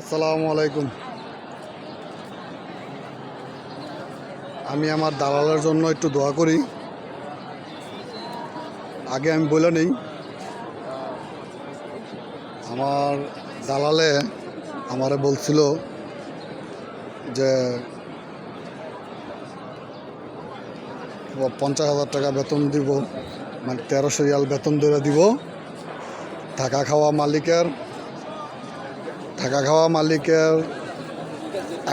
আসসালামু আলাইকুম। আমি আমার দালালের জন্য একটু দোয়া করি। আগে আমি বলে নেই। আমার দালালে আমারে বলছিল যে, পঞ্চাশ হাজার টাকা বেতন দিব মানে তেরোশো রিয়াল বেতন ধরে দিব। থাকা খাওয়া মালিকের থাকা খাওয়া মালিকের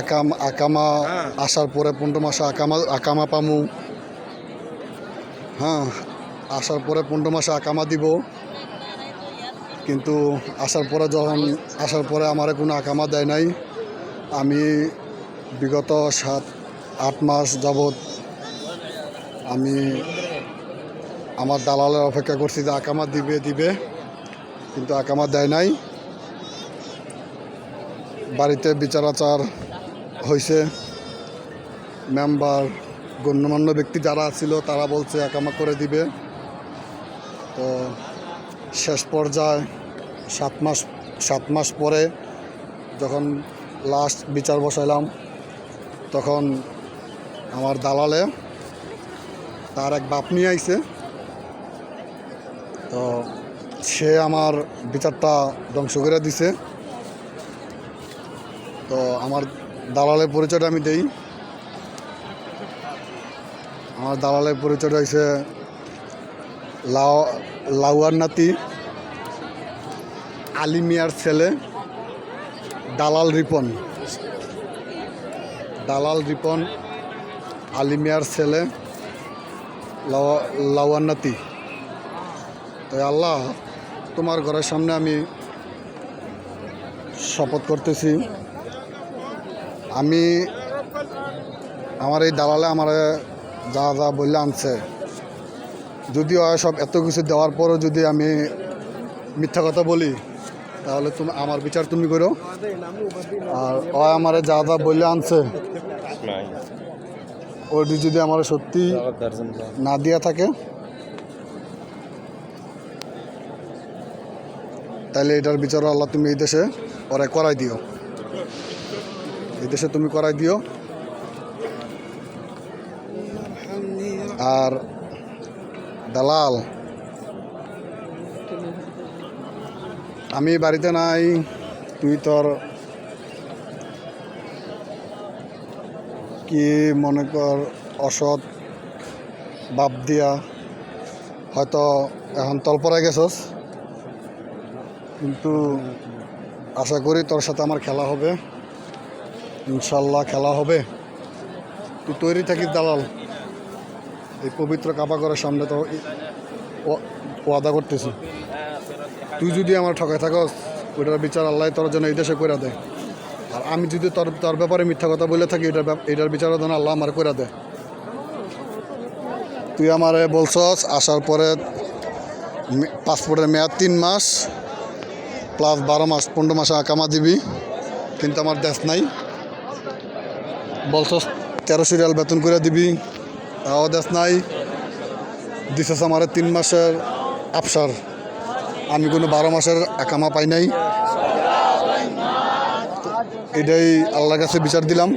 আকাম আকামা আসার পরে পনেরো মাসে আকামা আকামা পামু। হ্যাঁ আসার পরে পনেরো মাসে আকামা দিব। কিন্তু আসার পরে যখন আসার পরে আমার কোনো আকামা দেয় নাই। আমি বিগত সাত আট মাস যাবৎ আমি আমার দালালের অপেক্ষা করছি যে আকামা দিবে দিবে। কিন্তু আকামা দেয় নাই। বাড়িতে বিচারাচার হয়েছে। মেম্বার, গণ্যমান্য ব্যক্তি যারা ছিল, তারা বলছে, একামা করে দিবে। তো শেষ পর্যায়ে সাত মাস সাত মাস পরে যখন লাস্ট বিচার বসাইলাম, তখন আমার দালালে তার এক বাপ নিয়ে আইছে। তো সে আমার বিচারটা ধ্বংস করে দিছে। তো আমার দালালের পরিচয়টা আমি দেই। আমার দালালের পরিচয়টা হয়েছে লাউ লাউয়ার নাতি, আলী মিয়ার ছেলে, দালাল রিপন। দালাল রিপন, আলী মিয়ার ছেলে লাওয়া- লাউয়ার নাতি। তো আল্লাহ, তোমার ঘরের সামনে আমি শপথ করতেছি। আমি আমার এই দালালে আমার যা যা বললে আনছে। যদিও সব এত কিছু দেওয়ার পরও যদি আমি মিথ্যা কথা বলি, তাহলে তুমি আমার বিচার তুমি করো। আর ও আমার যা যা বললে আনছে, ওটি যদি আমার সত্যি না দিয়া থাকে, তাহলে এটার বিচার আল্লাহ তুমি এই দেশে ওরা করাই দিও। এই দেশে তুমি করাই দিও। আর দালাল, আমি বাড়িতে নাই, তুই তোর কি মনে কর অসৎ বাপ দিয়া হয়তো এখন তলপরায় গেছস। কিন্তু আশা করি তোর সাথে আমার খেলা হবে। ইনশাল্লাহ খেলা হবে। তুই তৈরি থাকিস দালাল। এই পবিত্র কাবাগরের সামনে তো ওয়াদা করতেছি। তুই যদি আমার ঠকায় থাকস, ওইটার বিচার আল্লাহ তোর জন্য এই দেশে করে দেয়। আর আমি যদি তোর তোর ব্যাপারে মিথ্যা কথা বলে থাকি, এটার এটার বিচার যেন আল্লাহ আমার করে দেয়। তুই আমারে বলছস, আসার পরে পাসপোর্টের মেয়াদ তিন মাস প্লাস বারো মাস, পনেরো মাসে আকামা দিবি। কিন্তু আমার দেশ নাই। বলছস তেরোশো রিয়াল বেতন করে দিবি আওয়াজ নাই, দিছস আমার তিন মাসের আফসার আমি কোনো বারো মাসের একামা পাই নাই। এটাই আল্লাহর কাছে বিচার দিলাম।